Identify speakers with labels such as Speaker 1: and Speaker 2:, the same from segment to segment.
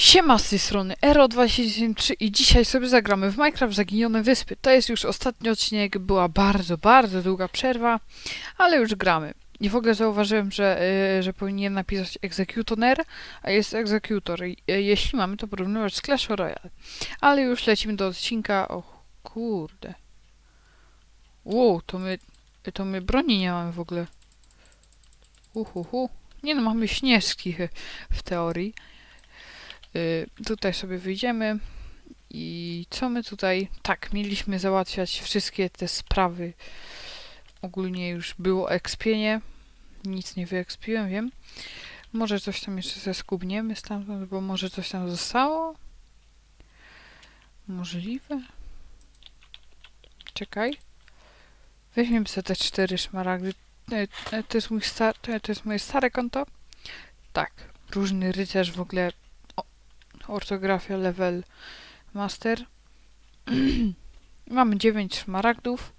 Speaker 1: Siema z tej strony Ero2073 i dzisiaj sobie zagramy w Minecraft Zaginione Wyspy. To jest już ostatni odcinek, była bardzo, bardzo długa przerwa, ale już gramy. I w ogóle zauważyłem, że, y, że powinienem napisać Executioner, a jest Executor. Y, jeśli mamy to porównywać z Clash Royale. Ale już lecimy do odcinka. O kurde. Wow, to my, to my broni nie mamy w ogóle. Uhuhu. Nie no, mamy śnieżki w teorii. Y, tutaj sobie wyjdziemy i co my tutaj... Tak, mieliśmy załatwiać wszystkie te sprawy. Ogólnie już było ekspienie. Nic nie wyekspiłem, wiem. Może coś tam jeszcze zeskubniemy stamtąd, bo może coś tam zostało? Możliwe? Czekaj. Weźmiemy sobie te cztery szmaragdy. E, e, To jest, mój sta- to to jest moje stare konto. Tak, różny rycerz w ogóle ortografia level master. Mamy 9 szmaragdów.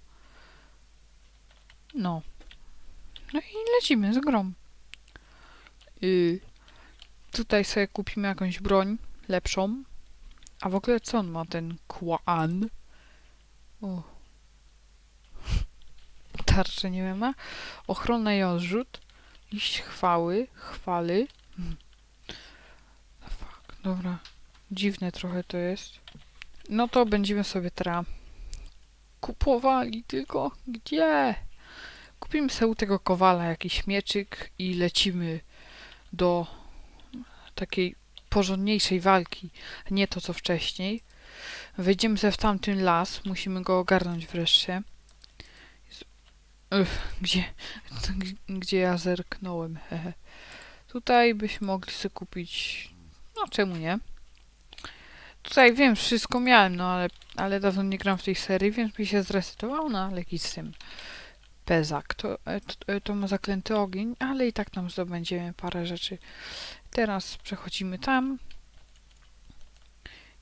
Speaker 1: No. No i lecimy z grą. Y, tutaj sobie kupimy jakąś broń lepszą. A w ogóle co on ma ten kłan? O. Tarcze nie ma. Ochrona i odrzut. Liść chwały. Chwaly. Hmm. Dobra. Dziwne trochę to jest. No to będziemy sobie teraz kupowali tylko. Gdzie? Kupimy sobie tego kowala jakiś mieczyk i lecimy do takiej porządniejszej walki. Nie to co wcześniej. Wejdziemy sobie w tamten las. Musimy go ogarnąć wreszcie. Ech, gdzie, gdzie ja zerknąłem? Tutaj byśmy mogli sobie kupić. No czemu nie? Tutaj wiem, wszystko miałem, no ale, ale dawno nie gram w tej serii, więc mi się zresetowało, no ale tym pezak. To, e, to, e, to ma zaklęty ogień, ale i tak tam zdobędziemy parę rzeczy. Teraz przechodzimy tam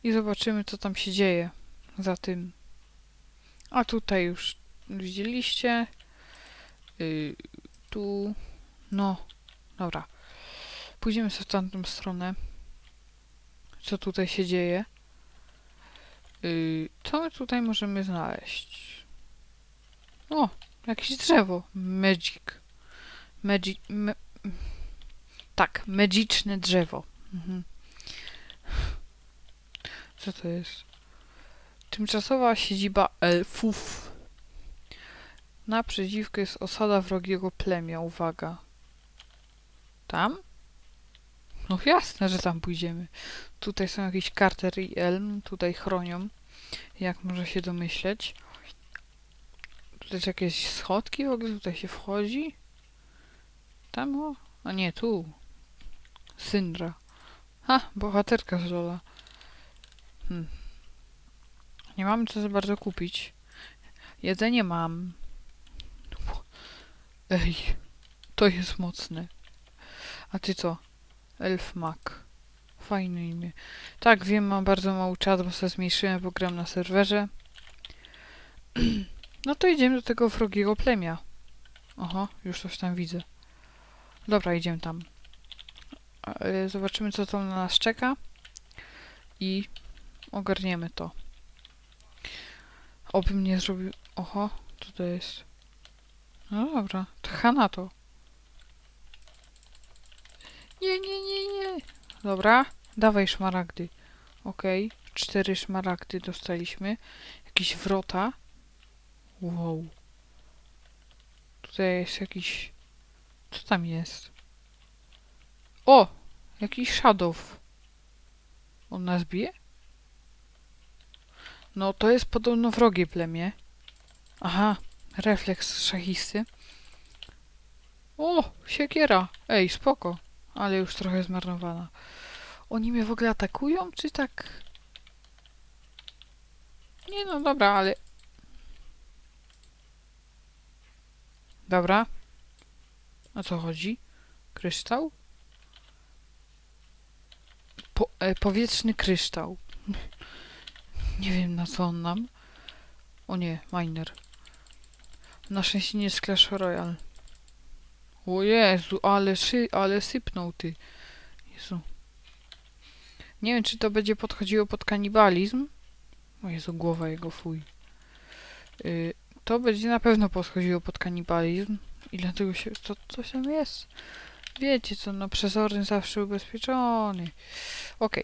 Speaker 1: i zobaczymy, co tam się dzieje za tym. A tutaj już widzieliście. Yy, tu. No, dobra. Pójdziemy sobie w tamtą stronę co tutaj się dzieje. Yy, co my tutaj możemy znaleźć? O, jakieś drzewo. Magic. Magic. Me tak, magiczne drzewo. Mhm. Co to jest? Tymczasowa siedziba elfów. Naprzeciwko jest osada wrogiego plemia. Uwaga. Tam? No jasne, że tam pójdziemy. Tutaj są jakieś Carter i Elm, tutaj chronią, jak może się domyśleć. Tutaj jakieś schodki w ogóle, tutaj się wchodzi. Tam o, a nie, tu. Syndra. Ha, bohaterka z Lola. Hmm. Nie mamy co za bardzo kupić. Jedzenie mam. Ej, to jest mocne. A ty co? Elf Mac. Fajne imię. Tak, wiem, mam bardzo mały czat, bo sobie zmniejszyłem, bo gram na serwerze. No to idziemy do tego wrogiego plemia. Oho, już coś tam widzę. Dobra, idziemy tam. E, Zobaczymy, co tam na nas czeka. I ogarniemy to. Obym nie zrobił... Oho, to jest? No dobra, tcha na to. Nie, nie, nie, nie. Dobra, dawaj szmaragdy. Okej, cztery szmaragdy dostaliśmy. Jakieś wrota. Wow. Tutaj jest jakiś... Co tam jest? O! Jakiś shadow. On nas bije? No, to jest podobno wrogie plemię. Aha, refleks szachisty. O, siekiera. Ej, spoko. Ale już trochę zmarnowana. Oni mnie w ogóle atakują, czy tak? Nie no, dobra, ale... Dobra. O co chodzi? Kryształ? Po, e, powietrzny kryształ. nie wiem na co on nam. O nie, miner. Na szczęście nie jest Clash Royale. O Jezu, ale, szy, ale sypnął ty. Jezu. Nie wiem, czy to będzie podchodziło pod kanibalizm. O Jezu, głowa jego, fuj. Y, to będzie na pewno podchodziło pod kanibalizm. I dlatego się... Co, coś tam jest? Wiecie co, no przezorny zawsze ubezpieczony. Okej.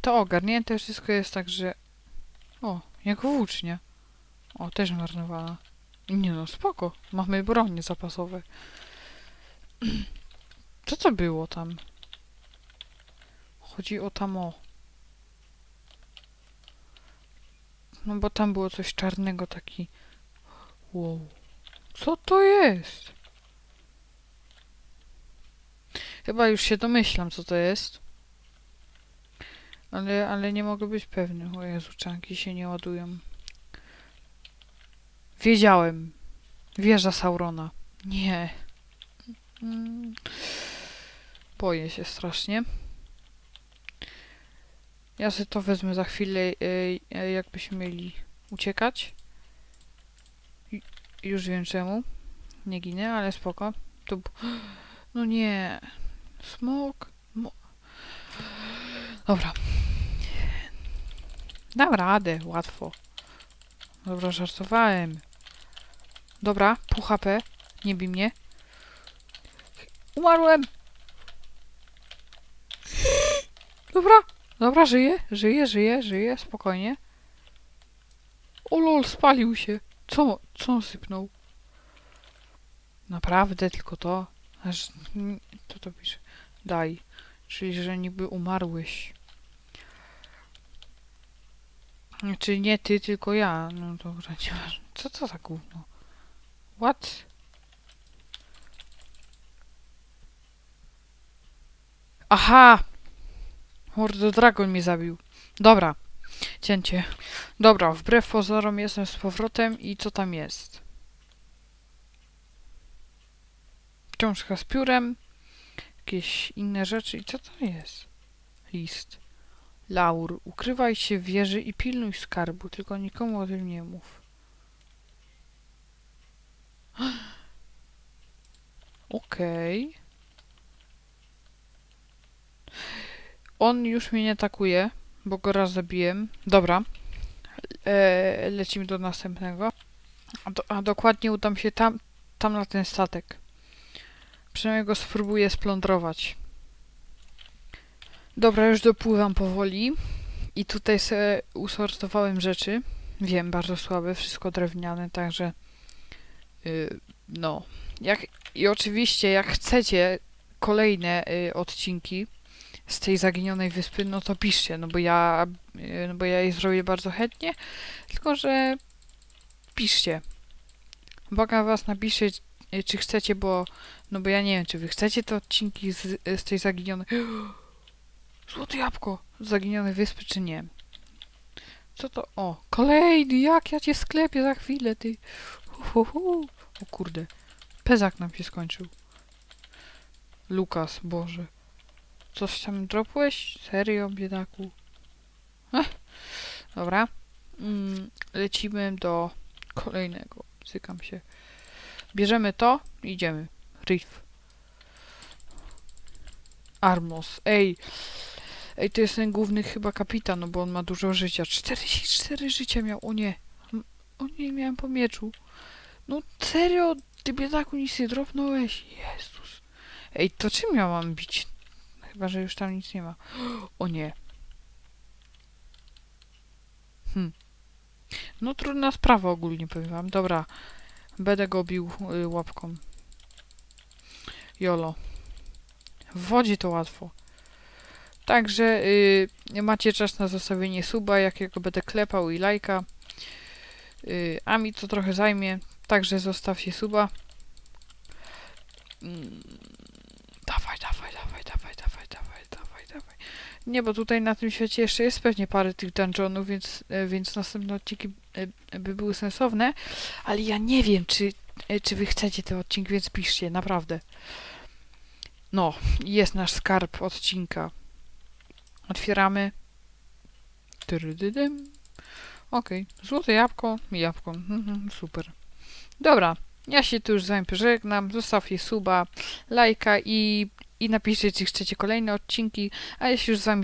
Speaker 1: To ogarnięte wszystko jest tak, że... O, jak włócznia. O, też marnowana. Nie no, spoko. Mamy bronie zapasowe. Co to było tam? Chodzi o tam o. No bo tam było coś czarnego taki. Wow. Co to jest? Chyba już się domyślam, co to jest. Ale, ale nie mogę być pewny. O Jezu, czanki się nie ładują. Wiedziałem. Wieża Saurona. Nie. Boję się strasznie. Ja sobie to wezmę za chwilę, y, y, jakbyśmy mieli uciekać. Ju- Już wiem czemu. Nie ginę, ale spoko. B- No nie. Smok. Mo... Dobra. Dam radę, łatwo. Dobra, żartowałem. Dobra, pół HP. Nie bij mnie. Umarłem! Dobra, dobra, żyję, żyję, żyję, żyję, spokojnie. O lol, spalił się. Co, co on sypnął? Naprawdę, tylko to? Aż, co to pisze? Daj. Czyli, że niby umarłeś. Czy nie ty, tylko ja. No dobra, nieważne. Co to za gówno? What? Aha! Mordo Dragon mnie zabił. Dobra. Cięcie. Dobra, wbrew pozorom jestem z powrotem i co tam jest? Książka z piórem. Jakieś inne rzeczy. I co to jest? List. Laur, ukrywaj się w wieży i pilnuj skarbu, tylko nikomu o tym nie mów. Okej. On już mnie nie atakuje, bo go raz zabiłem. Dobra. E, lecimy do następnego. A, do, a dokładnie udam się tam, tam na ten statek. Przynajmniej go spróbuję splądrować. Dobra, już dopływam powoli. I tutaj sobie usortowałem rzeczy. Wiem, bardzo słabe, wszystko drewniane, także no. Jak, I oczywiście, jak chcecie kolejne y, odcinki z tej zaginionej wyspy, no to piszcie, no bo ja, y, no bo ja je zrobię bardzo chętnie, tylko że piszcie. Boga was napisze, y, czy chcecie, bo no bo ja nie wiem, czy wy chcecie te odcinki z, z tej zaginionej Złote jabłko z zaginionej wyspy, czy nie? Co to? O, kolejny! Jak ja cię sklepię za chwilę, ty! Hu, hu, hu. O kurde. Pezak nam się skończył. Lukas, Boże. Coś tam dropłeś? Serio, biedaku? Dobra. Mm, lecimy do kolejnego. Cykam się. Bierzemy to i idziemy. Riff. Armos. Ej, Ej, to jest ten główny chyba kapitan, no bo on ma dużo życia. 44 życia miał, o nie. O nie, miałem po mieczu. No serio, ty biedaku nic nie dropnąłeś. Jezus. Ej, to czym ja mam bić? Chyba, że już tam nic nie ma. O nie. Hm. No trudna sprawa ogólnie, powiem wam. Dobra, będę go bił y, łapką. Jolo. W wodzie to łatwo. Także y, macie czas na zostawienie suba, jakiego będę klepał i lajka. Y, a mi to trochę zajmie, także zostawcie suba. Mm, dawaj, dawaj, dawaj, dawaj, dawaj, dawaj, dawaj, dawaj. Nie, bo tutaj na tym świecie jeszcze jest pewnie parę tych dungeonów, więc, e, więc następne odcinki e, by były sensowne, ale ja nie wiem, czy, e, czy wy chcecie te odcinki, więc piszcie, naprawdę. No, jest nasz skarb odcinka. Otwieramy. Okej, złote jabłko, jabłko, mhm, super. Dobra, ja się tu już z wami pożegnam, zostawcie suba, lajka i, i napiszcie, czy chcecie kolejne odcinki, a ja się już z wami